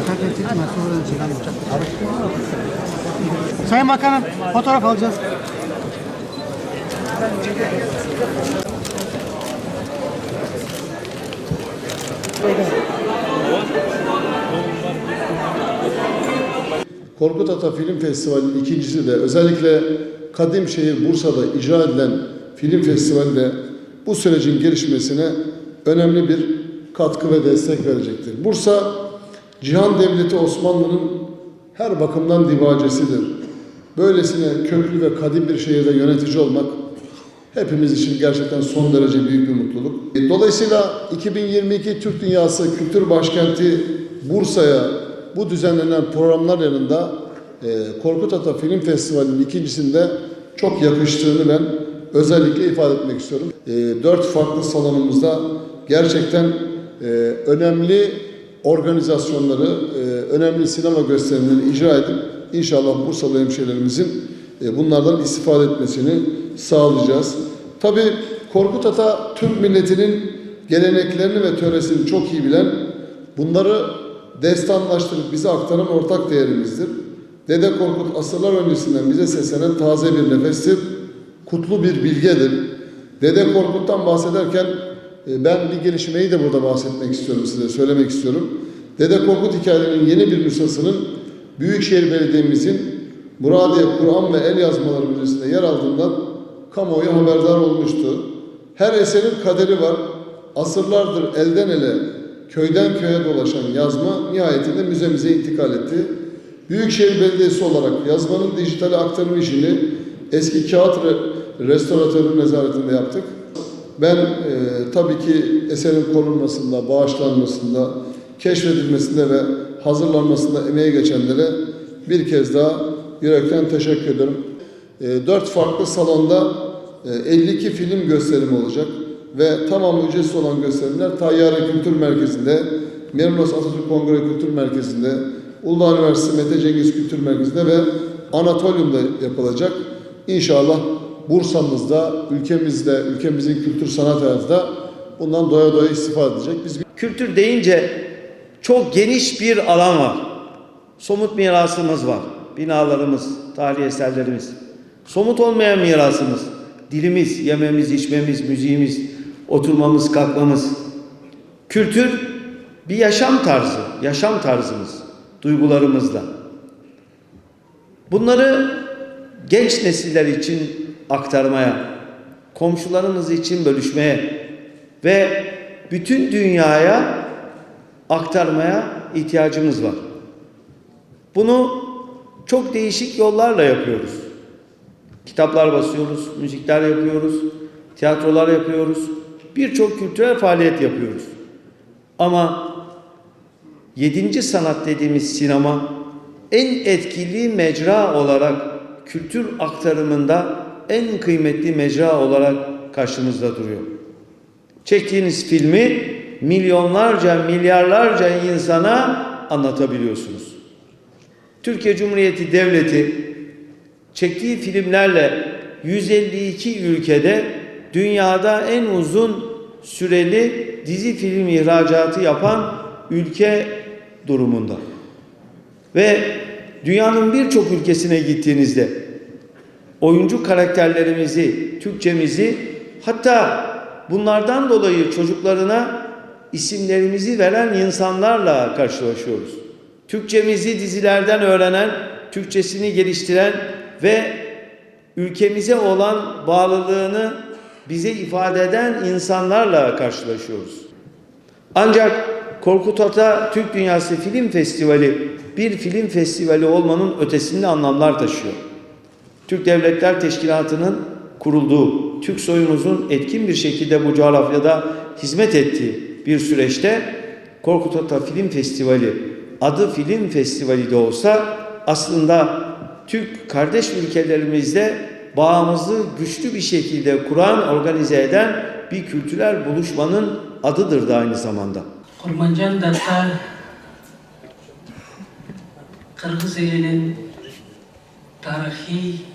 Tehdit mi? Sorularını çıkarmayacak. Sayın Bakanım fotoğraf alacağız. Korkut Ata Film Festivali'nin ikincisi de özellikle Kadimşehir Bursa'da icra edilen film festivali de bu sürecin gelişmesine önemli bir katkı ve destek verecektir. Bursa, Cihan Devleti Osmanlı'nın her bakımdan divacesidir. Böylesine köklü ve kadim bir şehirde yönetici olmak hepimiz için gerçekten son derece büyük bir mutluluk. Dolayısıyla 2022 Türk Dünyası Kültür Başkenti Bursa'ya bu düzenlenen programlar yanında e, Korkut Ata Film Festivali'nin ikincisinde çok yakıştığını ben özellikle ifade etmek istiyorum. E, dört farklı salonumuzda gerçekten e, önemli organizasyonları, e, önemli sinema gösterimlerini icra edip inşallah Bursalı hemşehrilerimizin e, bunlardan istifade etmesini sağlayacağız. Tabii Korkut Ata Türk milletinin geleneklerini ve töresini çok iyi bilen, bunları destanlaştırıp bize aktaran ortak değerimizdir. Dede Korkut asırlar öncesinden bize seslenen taze bir nefestir, kutlu bir bilgedir. Dede Korkut'tan bahsederken ben bir gelişmeyi de burada bahsetmek istiyorum size, söylemek istiyorum. Dede Korkut hikayelerinin yeni bir nüshasının Büyükşehir Belediye'mizin Muradiye Kur'an ve El Yazmaları Müzesi'nde yer aldığından kamuoyu haberdar olmuştu. Her eserin kaderi var. Asırlardır elden ele, köyden köye dolaşan yazma nihayetinde müzemize intikal etti. Büyükşehir Belediyesi olarak yazmanın dijitale aktarım işini eski kağıt re restoratörü nezaretinde yaptık. Ben e, tabii ki eserin korunmasında, bağışlanmasında, keşfedilmesinde ve hazırlanmasında emeği geçenlere bir kez daha yürekten teşekkür ederim. E, dört farklı salonda e, 52 film gösterimi olacak ve tamamı ücretsiz olan gösterimler Tayyare Kültür Merkezi'nde, Merinos Atatürk Kongre Kültür Merkezi'nde, Uludağ Üniversitesi Mete Cengiz Kültür Merkezi'nde ve Anatolium'da yapılacak. İnşallah Bursa'mızda, ülkemizde, ülkemizin kültür sanat hayatı da bundan doya doya istifade edecek. Biz Kültür deyince çok geniş bir alan var. Somut mirasımız var. Binalarımız, tarihi eserlerimiz. Somut olmayan mirasımız. Dilimiz, yememiz, içmemiz, müziğimiz, oturmamız, kalkmamız. Kültür bir yaşam tarzı, yaşam tarzımız, duygularımızla. Bunları genç nesiller için aktarmaya, komşularımız için bölüşmeye ve bütün dünyaya aktarmaya ihtiyacımız var. Bunu çok değişik yollarla yapıyoruz. Kitaplar basıyoruz, müzikler yapıyoruz, tiyatrolar yapıyoruz, birçok kültürel faaliyet yapıyoruz. Ama yedinci sanat dediğimiz sinema en etkili mecra olarak kültür aktarımında en kıymetli mecra olarak karşımızda duruyor. Çektiğiniz filmi milyonlarca, milyarlarca insana anlatabiliyorsunuz. Türkiye Cumhuriyeti Devleti çektiği filmlerle 152 ülkede dünyada en uzun süreli dizi film ihracatı yapan ülke durumunda. Ve dünyanın birçok ülkesine gittiğinizde oyuncu karakterlerimizi, Türkçemizi hatta bunlardan dolayı çocuklarına isimlerimizi veren insanlarla karşılaşıyoruz. Türkçemizi dizilerden öğrenen, Türkçesini geliştiren ve ülkemize olan bağlılığını bize ifade eden insanlarla karşılaşıyoruz. Ancak Korkut Ata Türk Dünyası Film Festivali bir film festivali olmanın ötesinde anlamlar taşıyor. Türk Devletler Teşkilatı'nın kurulduğu, Türk soyumuzun etkin bir şekilde bu coğrafyada hizmet ettiği bir süreçte Korkut Ata Film Festivali adı film festivali de olsa aslında Türk kardeş ülkelerimizle bağımızı güçlü bir şekilde kuran, organize eden bir kültürel buluşmanın adıdır da aynı zamanda. Kurmancan Datta Kırgız elinin tarihi